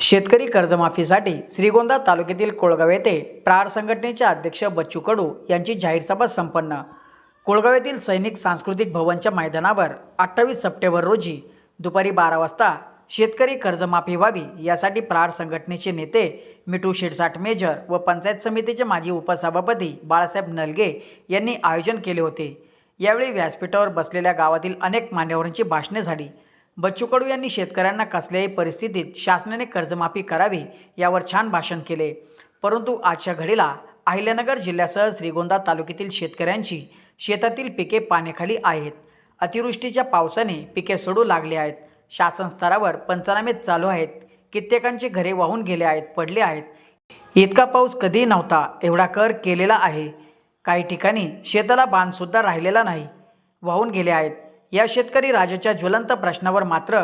शेतकरी कर्जमाफीसाठी श्रीगोंदा तालुक्यातील कोळगाव येथे प्राड संघटनेचे अध्यक्ष बच्चू कडू यांची जाहीर सभा संपन्न. कोळगाव येथील सैनिक सांस्कृतिक भवनच्या मैदानावर अठ्ठावीस सप्टेंबर रोजी दुपारी बारा वाजता शेतकरी कर्जमाफी व्हावी यासाठी प्राड संघटनेचे नेते मिठू शिरसाट मेजर व पंचायत समितीचे माजी उपसभापती बाळासाहेब नलगे यांनी आयोजन केले होते. यावेळी व्यासपीठावर बसलेल्या गावातील अनेक मान्यवरांची भाषणे झाली. बच्चू कडू यांनी शेतकऱ्यांना कसल्याही परिस्थितीत शासनाने कर्जमाफी करावी यावर छान भाषण केले. परंतु आजच्या घडीला अहिल्यानगर जिल्ह्यासह श्रीगोंदा तालुक्यातील शेतकऱ्यांची शेतातील पिके पाण्याखाली आहेत. अतिवृष्टीच्या पावसाने पिके सोडू लागली आहेत. शासन स्तरावर पंचनामे चालू आहेत. कित्येकांची घरे वाहून गेले आहेत पडले आहेत. इतका पाऊस कधीही नव्हता एवढा कर केलेला आहे. काही ठिकाणी शेताला बांधसुद्धा राहिलेला नाही. वाहून गेले आहेत. या शेतकरी राजाच्या ज्वलंत प्रश्नावर मात्र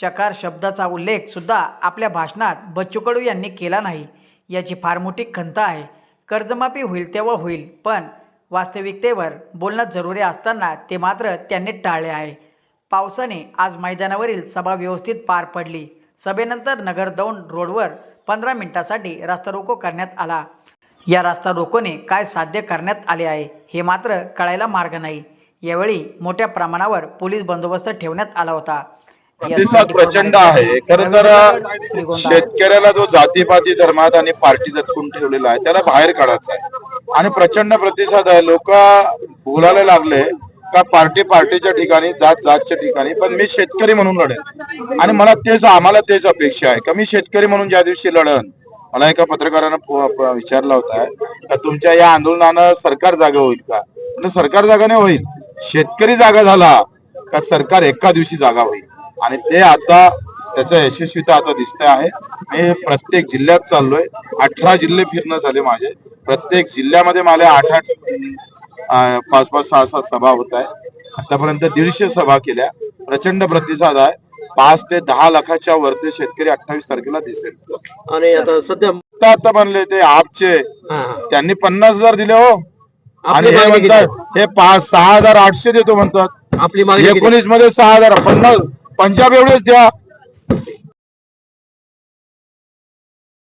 चकार शब्दाचा उल्लेख सुद्धा आपल्या भाषणात बच्चू कडू यांनी केला नाही. याची फार मोठी खंत आहे. कर्जमाफी होईल तेव्हा होईल पण वास्तविकतेवर बोलणं जरुरी असताना ते मात्र त्यांनी टाळले आहे. पावसाने आज मैदानावरील सभा व्यवस्थित पार पडली. सभेनंतर नगर दौंड रोडवर पंधरा मिनिटासाठी रास्ता रोको करण्यात आला. या रास्ता रोकोने काय साध्य करण्यात आले आहे हे मात्र कळायला मार्ग नाही. यावेळी मोठ्या प्रमाणावर पोलीस बंदोबस्त ठेवण्यात आला होता. प्रतिसाद प्रचंड आहे. खरं तर शेतकऱ्याला जो जातीपाती धर्मात आणि पार्टी दटकून ठेवलेला आहे त्याला बाहेर काढायचा आहे. आणि प्रचंड प्रतिसाद आहे. लोक बोलायला लागले का पार्टी पार्टीच्या ठिकाणी जात जातच्या ठिकाणी पण मी शेतकरी म्हणून लढेन. आणि मला तेच आम्हाला तेच अपेक्षा आहे का मी शेतकरी म्हणून ज्या दिवशी लढन मला एका पत्रकारानं विचारला होता का तुमच्या या आंदोलनानं सरकार जागा होईल का? म्हणलं, सरकार जागा नाही होईल. शेतकरी जागा झाला का सरकार एका दिवशी जागा होईल? आणि ते आता त्याचं यशस्वीता आता दिसते आहे. मी प्रत्येक जिल्ह्यात चाललोय. अठरा जिल्हे फिरणं झाले माझे. प्रत्येक जिल्ह्यामध्ये मला आठ आठ पाच पाच सहा सहा सभा होत आहे आतापर्यंत दीडशे सभा केल्या. प्रचंड प्रतिसाद आहे. पाच ते दहा लाखाच्या वरती शेतकरी अठ्ठावीस तारखेला दिसेल. आणि आता सध्या आता बनले ते आपचे. त्यांनी पन्नास हजार दिले हो. आणि हे? म्हणतात हे पाच सहा हजार आठशे देतो म्हणतात आपली मागणी किती? एकोणीसमध्ये सहा हजार पन्नास पंजाब एवढेच द्या